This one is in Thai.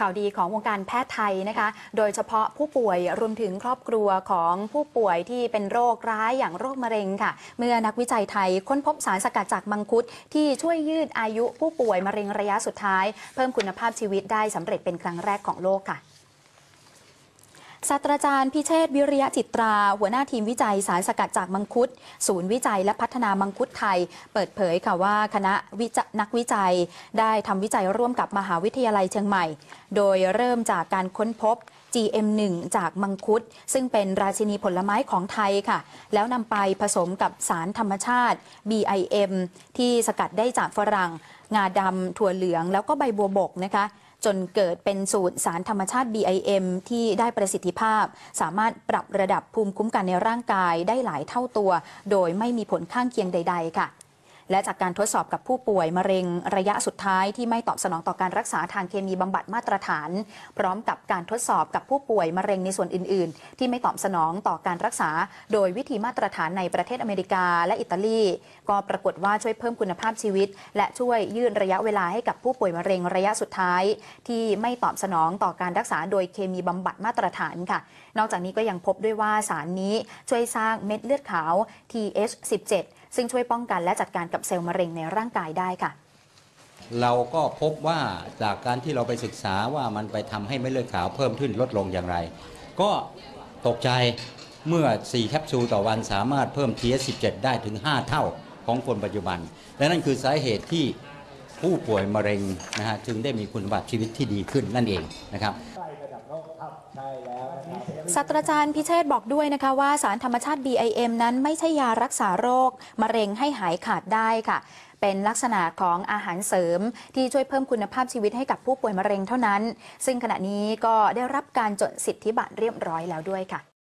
ข่าวดีของวงการแพทย์ไทยนะคะ โดยเฉพาะผู้ป่วยรวมถึงครอบครัวของผู้ป่วยที่เป็นโรคร้ายอย่างโรคมะเร็งค่ะ เมื่อนักวิจัยไทยค้นพบสารสกัดจากมังคุดที่ช่วยยืดอายุผู้ป่วยมะเร็งระยะสุดท้าย เพิ่มคุณภาพชีวิตได้สำเร็จเป็นครั้งแรกของโลกค่ะ ศาสตราจารย์พิเชษวิริยะจิตรา หัวหน้าทีมวิจัยสารสกัดจากมังคุด ศูนย์วิจัยและพัฒนามังคุดไทย เปิดเผยค่ะว่าคณะวิจนักวิจัย ได้ทำวิจัยร่วมกับมหาวิทยาลัยเชียงใหม่ โดยเริ่มจากการค้นพบ GM1 จากมังคุด ซึ่งเป็นราชินีผลไม้ของไทยค่ะ แล้วนำไปผสมกับสารธรรมชาติ BIM ที่สกัดได้จากฝรั่ง งาดำถั่วเหลืองแล้วก็ใบบัวบกนะคะ จนเกิดเป็นสูตรสารธรรมชาติ BIM ที่ได้ประสิทธิภาพ สามารถปรับระดับภูมิคุ้มกันในร่างกายได้หลายเท่าตัว โดยไม่มีผลข้างเคียงใด ๆ ค่ะ และจากการทดสอบกับผู้ป่วยมะเร็งระยะสุดท้ายที่ไม่ตอบสนองต่อการรักษาทางเคมีบำบัดมาตรฐาน พร้อมกับการทดสอบกับผู้ป่วยมะเร็งในส่วนอื่น ๆ ที่ไม่ตอบสนองต่อการรักษา โดยวิธีมาตรฐานในประเทศอเมริกาและอิตาลี ก็ปรากฏว่าช่วยเพิ่มคุณภาพชีวิต และช่วยยืดระยะเวลาให้กับผู้ป่วยมะเร็งระยะสุดท้าย ที่ไม่ตอบสนองต่อการรักษาโดยเคมีบำบัดมาตรฐานค่ะ นอกจากนี้ก็ยังพบด้วยว่าสารนี้ช่วยสร้างเม็ดเลือดขาว TH17 ซึ่งช่วยป้องกันและจัดการกับเซลล์มะเร็งในร่างกายได้ค่ะ เราก็พบว่าจากการที่เราไปศึกษาว่ามันไปทำให้เม็ดเลือดขาวเพิ่มขึ้นลดลงอย่างไร ก็ตกใจเมื่อ 4 แคปซูลต่อวันสามารถเพิ่ม TS17 ได้ถึง 5 เท่าของคนปัจจุบัน และนั่นคือสาเหตุที่ผู้ป่วยมะเร็งนะฮะจึงได้มีคุณภาพชีวิตที่ดีขึ้นนั่นเองนะครับ ศาสตราจารย์พิเชษบอกด้วยนะคะว่าสารธรรมชาติ BIM นั้นไม่ใช่ยารักษาโรค มะเร็งให้หายขาดได้ค่ะ เป็นลักษณะของอาหารเสริม ที่ช่วยเพิ่มคุณภาพชีวิตให้กับผู้ป่วยมะเร็งเท่านั้น ซึ่งขณะนี้ก็ได้รับการจดสิทธิบัตรเรียบร้อยแล้วด้วยค่ะ